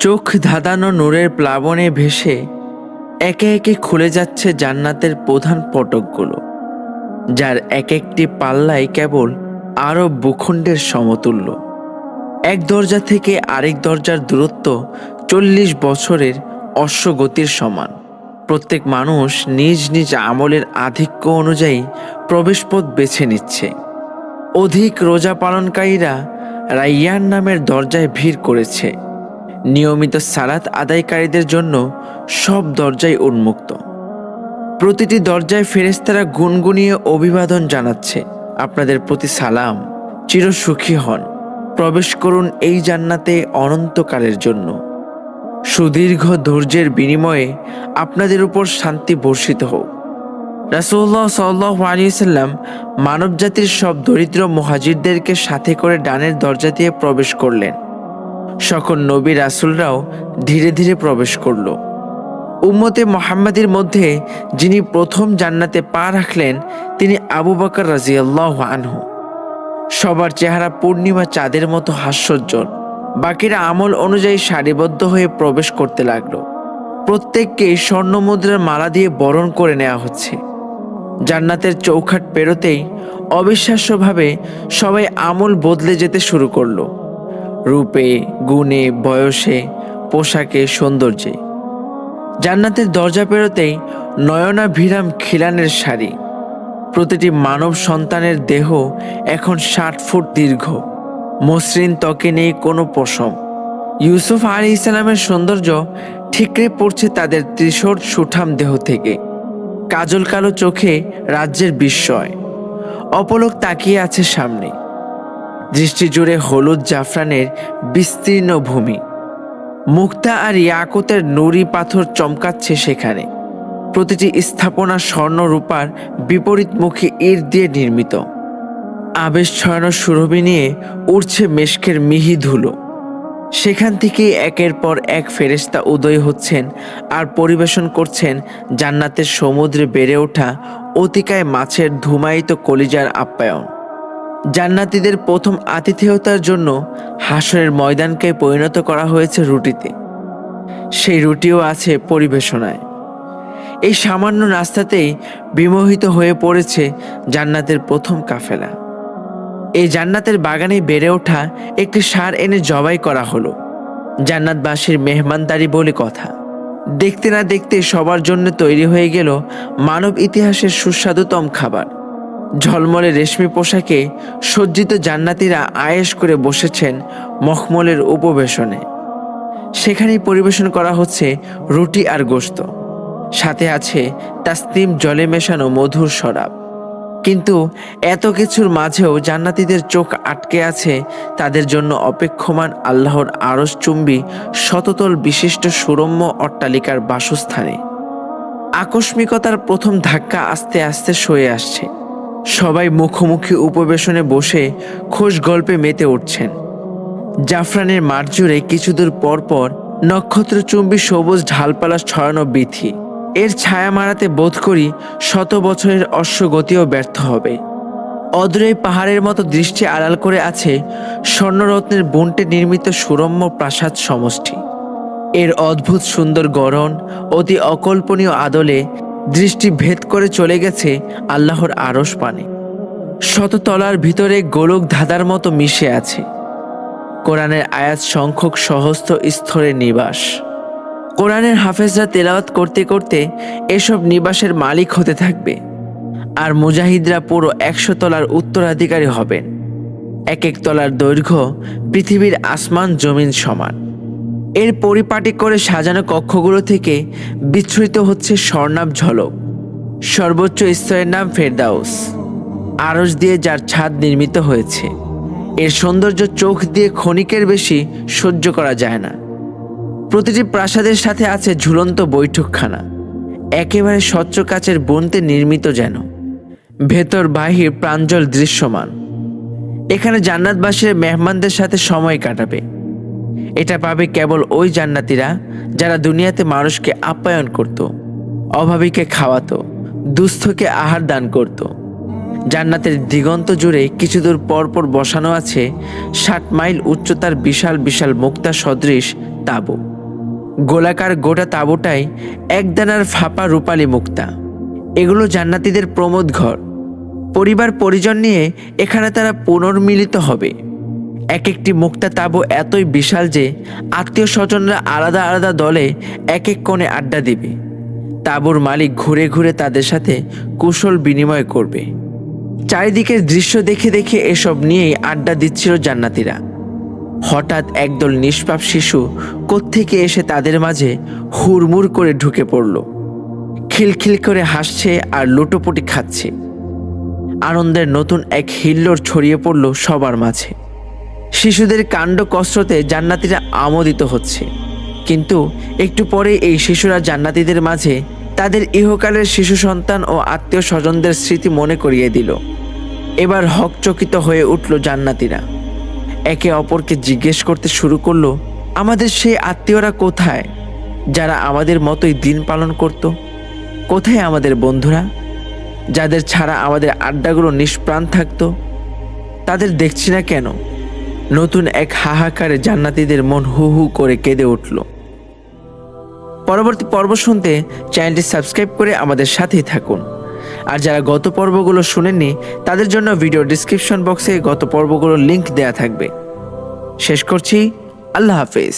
চোখ ধাঁধানো নূরের প্লাবনে ভেসে একে একে খুলে যাচ্ছে জান্নাতের প্রধান পটকগুলো, যার এক একটি পাল্লাই কেবল আরব ভূখণ্ডের সমতুল্য। এক দরজা থেকে আরেক দরজার দূরত্ব চল্লিশ বছরের অশ্বগতির সমান। প্রত্যেক মানুষ নিজ নিজ আমলের আধিক্য অনুযায়ী প্রবেশপথ বেছে নিচ্ছে। অধিক রোজা পালনকারীরা রাইয়ান নামের দরজায় ভিড় করেছে। নিয়মিত সালাত আদায়কারীদের জন্য সব দরজাই উন্মুক্ত। প্রতিটি দরজায় ফেরেস্তারা গুনগুনিয়ে অভিবাদন জানাচ্ছে। আপনাদের প্রতি সালাম। চিরসুখী হন। প্রবেশ করুন এই জান্নাতে অনন্তকালের জন্য। সুদীর্ঘ ধৈর্যের বিনিময়ে আপনাদের উপর শান্তি বর্ষিত হোক। রাসুল্লাহ সাল্লাহ আলিয়াল্লাম মানবজাতির সব দরিদ্র মহাজিরদেরকে সাথে করে ডানের দরজা দিয়ে প্রবেশ করলেন। সকল নবী রাসুলরাও ধীরে ধীরে প্রবেশ করল। উম্মতে মোহাম্মদের মধ্যে যিনি প্রথম জান্নাতে পা রাখলেন, তিনি আবু বকর রাজিয়াল্লাহ আনহু। সবার চেহারা পূর্ণিমা চাঁদের মতো হাস্যজ্জ্বল। বাকিরা আমল অনুযায়ী সারিবদ্ধ হয়ে প্রবেশ করতে লাগল। প্রত্যেককে স্বর্ণ মুদ্রার মালা দিয়ে বরণ করে নেওয়া হচ্ছে। জান্নাতের চৌখাট পেরোতেই অবিশ্বাস্যভাবে সবাই আমল বদলে যেতে শুরু করল। রূপে, গুণে, বয়সে, পোশাকে, সৌন্দর্যে। জান্নাতের দরজা পেরোতেই নয়না ভিরাম খিলানের শাড়ি। প্রতিটি মানব সন্তানের দেহ এখন ষাট ফুট দীর্ঘ। মসৃণ ত্বকে নেই কোনো পশম। ইউসুফ আলী ইসলামের সৌন্দর্য ঠিকরে পড়ছে তাদের ত্রিশোর সুঠাম দেহ থেকে। কাজল কালো চোখে রাজ্যের বিস্ময়। অপলক তাকিয়ে আছে সামনে। দৃষ্টি জুড়ে হলুদ জাফরানের বিস্তীর্ণ ভূমি। মুক্তা আর ইয়াকতের নুড়ি পাথর চমকাচ্ছে সেখানে। প্রতিটি স্থাপনা স্বর্ণ রূপার বিপরীতমুখী ইট দিয়ে নির্মিত। আবেশ ছড়ানো সুরভি নিয়ে উড়ছে মেশকের মিহি ধুলো। সেখান থেকেই একের পর এক ফেরেস্তা উদয় হচ্ছেন আর পরিবেশন করছেন জান্নাতের সমুদ্রে বেড়ে ওঠা অতিকায় মাছের ধুমায়িত কলিজার আপ্যায়ন। জান্নাতীদের প্রথম আতিথেয়তার জন্য হাসরের ময়দানকে পরিণত করা হয়েছে রুটিতে। সেই রুটিও আছে পরিবেশনায়। এই সামান্য রাস্তাতেই বিমোহিত হয়ে পড়েছে জান্নাতের প্রথম কাফেলা। এই জান্নাতের বাগানে বেড়ে ওঠা একটি সার এনে জবাই করা হলো। জান্নাতবাসীর মেহমানদারি বলে কথা। দেখতে না দেখতে সবার জন্য তৈরি হয়ে গেল মানব ইতিহাসের সুস্বাদুতম খাবার। ঝলমলে রেশমি পোশাকে সজ্জিত জান্নাতিরা আয়েশ করে বসেছেন মখমলের উপবেশনে। সেখানেই পরিবেশন করা হচ্ছে রুটি আর গোস্ত সাথে আছে তাস্তিম জলে মেশানো মধুর শরাব। কিন্তু এত কিছুর মাঝেও জান্নাতীদের চোখ আটকে আছে তাদের জন্য অপেক্ষমান আল্লাহর আরস চুম্বী শততল বিশিষ্ট সুরম্য অট্টালিকার বাসস্থানে। আকস্মিকতার প্রথম ধাক্কা আস্তে আস্তে সয়ে আসছে। সবাই মুখোমুখি উপবেশনে বসে খোশ গল্পে মেতে উঠছেন। জাফরানের মাঠ জুড়ে কিছুদূর পর পর নক্ষত্রচুম্বী সবুজ ঢালপালা ছড়ানো বিথি। এর ছায়া মারাতে বোধ করি শত বছরের অশ্বগতিও ব্যর্থ হবে। অদূরে পাহাড়ের মতো দৃষ্টি আড়াল করে আছে স্বর্ণরত্নের বুনটে নির্মিত সুরম্য প্রাসাদ সমষ্টি। এর অদ্ভুত সুন্দর গড়ন অতি অকল্পনীয় আদলে দৃষ্টি ভেদ করে চলে গেছে আল্লাহর আরস পানে। শততলার ভিতরে গোলক ধাঁধার মতো মিশে আছে। কোরআনের আয়াত সংখ্যক সহস্ত স্তরের নিবাস। কোরআনের হাফেজরা তেলাওয়াত করতে করতে এসব নিবাসের মালিক হতে থাকবে। আর মুজাহিদরা পুরো একশো তলার উত্তরাধিকারী হবেন। এক এক তলার দৈর্ঘ্য পৃথিবীর আসমান জমিন সমান। এর পরিপাটি করে সাজানো কক্ষগুলো থেকে বিচ্ছুরিত হচ্ছে স্বর্ণাব ঝলক। সর্বোচ্চ স্তরের নাম ফেরদাউস। আরস দিয়ে যার ছাদ নির্মিত হয়েছে। এর সৌন্দর্য চোখ দিয়ে ক্ষণিকের বেশি সহ্য করা যায় না। প্রতিটি প্রাসাদের সাথে আছে ঝুলন্ত বৈঠকখানা। একেবারে স্বচ্ছ কাচের বন্তে নির্মিত যেন। ভেতর বাহির প্রাঞ্জল দৃশ্যমান। এখানে জান্নাতবাসীর মেহমানদের সাথে সময় কাটাবে। এটা পাবে কেবল ওই জান্নাতিরা যারা দুনিয়াতে মানুষকে আপ্যায়ন করত, অভাবীকে খাওয়াতো, দুস্থকে আহার দান করত। জান্নাতের দিগন্ত জুড়ে কিছু দূর পর পর বসানো আছে ষাট মাইল উচ্চতার বিশাল বিশাল মুক্তা সদৃশ তাঁবু। গোলাকার গোটা তাঁবুটাই একদানার ফাঁপা রূপালী মুক্তা। এগুলো জান্নাতীদের প্রমোদ ঘর। পরিবার পরিজন নিয়ে এখানে তারা পুনর্মিলিত হবে। এক একটি মুক্তা তাঁবু এতই বিশাল যে আত্মীয় স্বজনরা আলাদা আলাদা দলে এক এক কোণে আড্ডা দিবে। তাঁবুর মালিক ঘুরে ঘুরে তাদের সাথে কুশল বিনিময় করবে। চারিদিকের দৃশ্য দেখে দেখে এসব নিয়েই আড্ডা দিচ্ছিল জান্নাতিরা। হঠাৎ একদল নিষ্পাপ শিশু কোত্থেকে এসে তাদের মাঝে হুড়মুড় করে ঢুকে পড়ল। খিলখিল করে হাসছে আর লুটোপুটি খাচ্ছে। আনন্দের নতুন এক হিল্লোর ছড়িয়ে পড়ল সবার মাঝে। শিশুদের কাণ্ড কসরতে জান্নাতিরা আমোদিত হচ্ছে। কিন্তু একটু পরে এই শিশুরা জান্নাতিদের মাঝে তাদের ইহকালের শিশু সন্তান ও আত্মীয় স্বজনদের স্মৃতি মনে করিয়ে দিল। এবার হকচকিত হয়ে উঠল জান্নাতিরা। একে অপরকে জিজ্ঞেস করতে শুরু করল, আমাদের সেই আত্মীয়রা কোথায়? যারা আমাদের মতোই দিন পালন করত? কোথায় আমাদের বন্ধুরা? যাদের ছাড়া আমাদের আড্ডাগুলো নিষ্প্রাণ থাকতো? তাদের দেখছি না কেন? নতুন এক হাহাকারে জান্নাতিদের মন হু হু করে কেঁদে উঠল। পরবর্তী পর্ব শুনতে চ্যানেলটি সাবস্ক্রাইব করে আমাদের সাথেই থাকুন। আর যারা গত পর্বগুলো শুনেননি, তাদের জন্য ভিডিও ডিসক্রিপশন বক্সে গত পর্বগুলোর লিঙ্ক দেয়া থাকবে। শেষ করছি। আল্লাহ হাফেজ।